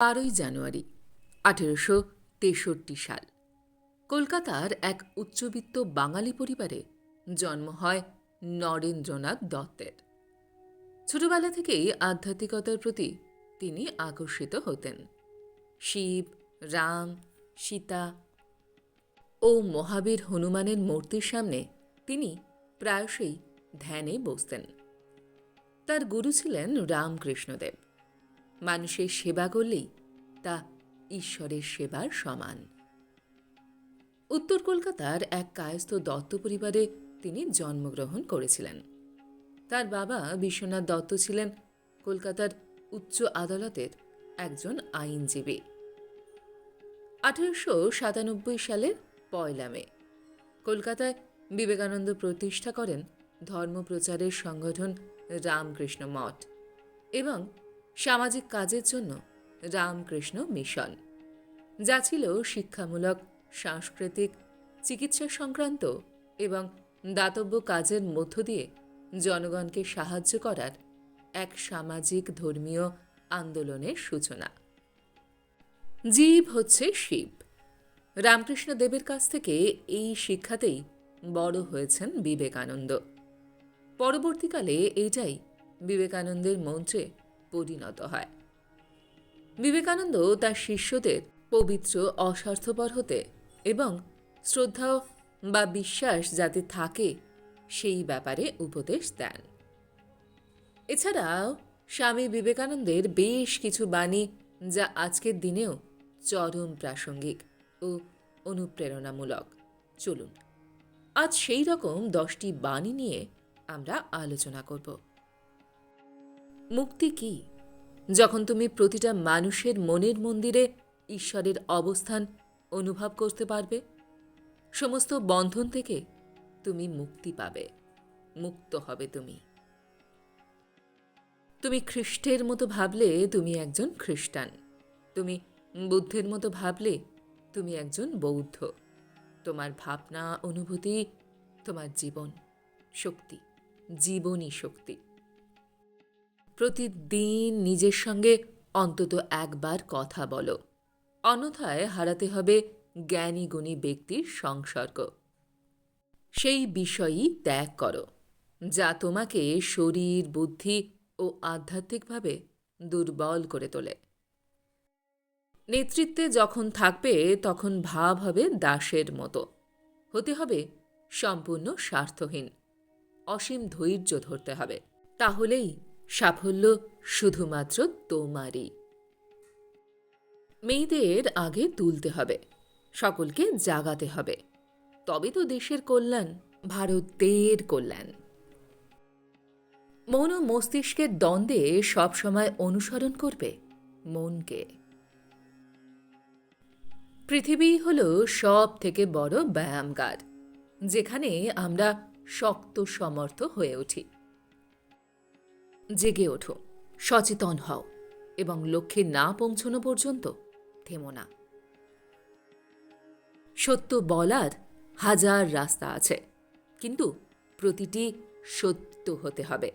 বারোই জানুয়ারি, আঠেরোশো তেষট্টি সাল। কলকাতার এক উচ্চবিত্ত বাঙালি পরিবারে জন্ম হয় নরেন্দ্রনাথ দত্তের। ছোটবেলা থেকেই আধ্যাত্মিকতার প্রতি তিনি আকর্ষিত হতেন। শিব, রাম, সীতা ও মহাবীর হনুমানের মূর্তির সামনে তিনি প্রায়শই ধ্যানে বসতেন। তার গুরু ছিলেন রামকৃষ্ণদেব। মানুষের সেবা করলেই তা ঈশ্বরের সেবার সমান। উত্তর কলকাতার এক কায়স্থ দত্ত পরিবারে তিনি জন্মগ্রহণ করেছিলেন। তার বাবা বিশ্বনাথ দত্ত ছিলেন কলকাতার উচ্চ আদালতের একজন আইনজীবী। আঠারোশো সাতানব্বই সালের পয়লা মে, কলকাতায় বিবেকানন্দ প্রতিষ্ঠা করেন ধর্মপ্রচারের সংগঠন রামকৃষ্ণ মঠ এবং সামাজিক কাজের জন্য রামকৃষ্ণ মিশন। যা ছিল শিক্ষামূলক, সাংস্কৃতিক, চিকিৎসা সংক্রান্ত এবং দাতব্য কাজের মধ্য দিয়ে জনগণকে সাহায্য করার এক সামাজিক ধর্মীয় আন্দোলনের সূচনা। জীব হচ্ছে শিব। রামকৃষ্ণ দেবের কাছ থেকে এই শিক্ষাতেই বড় হয়েছেন বিবেকানন্দ। পরবর্তীকালে এটাই বিবেকানন্দের মন্ত্রে পরিণত হয়। বিবেকানন্দ তার শিষ্যদের পবিত্র, অস্বার্থপর হতে এবং শ্রদ্ধা বা বিশ্বাস যাতে থাকে, সেই ব্যাপারে উপদেশ দেন। এছাড়াও স্বামী বিবেকানন্দের বেশ কিছু বাণী যা আজকের দিনেও চরম প্রাসঙ্গিক ও অনুপ্রেরণামূলক। চলুন, আজ সেই রকম দশটি বাণী নিয়ে আমরা আলোচনা করব। মুক্তি কি? যখন তুমি প্রতিটা মানুষের মনের মন্দিরে ঈশ্বরের অবস্থান অনুভব করতে পারবে, সমস্ত বন্ধন থেকে তুমি মুক্তি পাবে, মুক্ত হবে তুমি। তুমি খ্রিস্টের মতো ভাবলে তুমি একজন খ্রিস্টান। তুমি বুদ্ধের মতো ভাবলে তুমি একজন বৌদ্ধ। তোমার ভাবনা, অনুভূতি, তোমার জীবন শক্তি, জীবনী শক্তি। প্রতিদিন নিজের সঙ্গে অন্তত একবার কথা বলো। অন্যথায় হারাতে হবে জ্ঞানী গুণী ব্যক্তির সংসর্গ। সেই বিষয়ই ত্যাগ করো, যা তোমাকে শরীর, বুদ্ধি ও আধ্যাত্মিকভাবে দুর্বল করে তোলে। নেতৃত্বে যখন থাকবে, তখন ভাব হবে দাসের মতো। হতে হবে সম্পূর্ণ স্বার্থহীন। অসীম ধৈর্য ধরতে হবে। তাহলেই সাফল্য শুধুমাত্র তোমারই। মেয়েদের আগে তুলতে হবে, সকলকে জাগাতে হবে। তবে তো দেশের কল্যাণ, ভারতের কল্যাণ। মন ও মস্তিষ্কের দ্বন্দ্বে সবসময় অনুসরণ করবে মনকে। পৃথিবী হল সব থেকে বড় ব্যায়ামগার, যেখানে আমরা শক্ত সমর্থ হয়ে উঠি। জেগে ওঠো, সচেতন হও এবং লক্ষ্যে না পৌঁছনো পর্যন্ত থেমো না। সত্য বলার হাজার রাস্তা আছে, কিন্তু প্রতিটি সত্য হতে হবে।